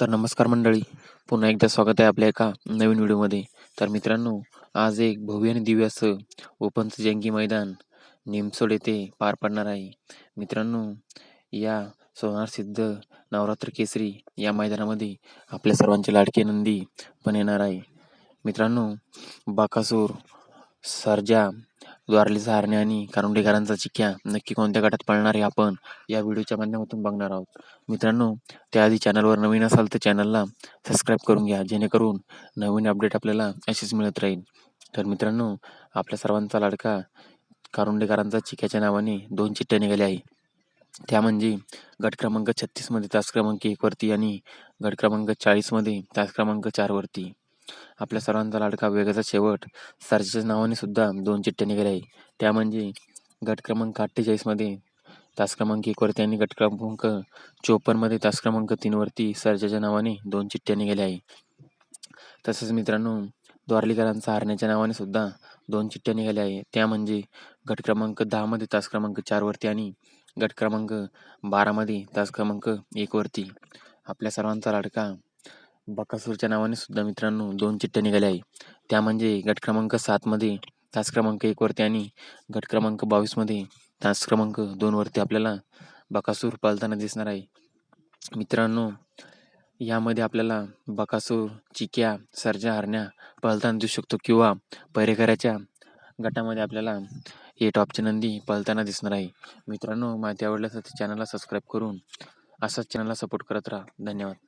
तर नमस्कार मंडळी. पुन्हा एकदा स्वागत आहे आपल्या एका नवीन व्हिडिओमध्ये. तर मित्रांनो आज एक भव्य आणि दिव्य असं ओपनचं जंगी मैदान निमसोड येथे पार पडणार आहे. मित्रांनो या सोनार सिद्ध नवरात्र केसरी या मैदानामध्ये आपल्या सर्वांचे लाडके नंदी पण येणार आहे. मित्रांनो बाकासूर सरजा द्वारली हारणे आणि कारुंडेकरांचा चिक्या. नक्की कोणत्या गटात पळणार हे आपण या व्हिडिओच्या माध्यमातून बघणार आहोत. मित्रांनो त्याआधी चॅनलवर नवीन असाल तर चॅनलला सबस्क्राईब करून घ्या जेणेकरून नवीन अपडेट आपल्याला अशीच मिळत राहील. तर मित्रांनो आपल्या सर्वांचा लाडका कारुंडेकरांचा चिक्याच्या नावाने दोन चिठ्ठ्या निघाल्या आहे. त्या म्हणजे गट क्रमांक छत्तीसमध्ये तास क्रमांक एकवरती आणि गट क्रमांक चाळीसमध्ये तास क्रमांक चारवरती आपल्या सर्वांचा लाडका वेगाचा शेवट. सरच्या नावाने सुद्धा दोन चिठ्ठ्या निघाल्या आहे त्या म्हणजे गट क्रमांक अठ्ठेचाळीसमध्ये तास क्रमांक एकवरती आणि गट क्रमांक चोपन्नमध्ये तास क्रमांक तीनवरती सर्जाच्या नावाने दोन चिठ्ठ्या निघाल्या आहे तसंच मित्रांनो द्वारलीकरांचा हारण्याच्या नावाने सुद्धा दोन चिठ्ठ्या निघाल्या आहे त्या म्हणजे गट क्रमांक दहामध्ये तास क्रमांक चारवरती आणि गट क्रमांक बारामध्ये तास क्रमांक एकवरती आपल्या सर्वांचा लाडका बकासूरच्या नावाने सुद्धा मित्रांनो दोन चिठ्ठ्या निघाल्या आहे. त्या म्हणजे गट क्रमांक सातमध्ये तास क्रमांक एकवरती आणि गट क्रमांक बावीसमध्ये तास क्रमांक दोनवरती आपल्याला बकासूर पळताना दिसणार आहे. मित्रांनो यामध्ये आपल्याला बकासूर चिक्या सर्जा हरण्या पळताना दिसू शकतो किंवा पैरेकऱ्याच्या गटामध्ये आपल्याला हे टॉपची नंदी पळताना दिसणार आहे. मित्रांनो माहिती आवडल्यास चॅनलला सबस्क्राईब करून असाच चॅनलला सपोर्ट करत राहा. धन्यवाद.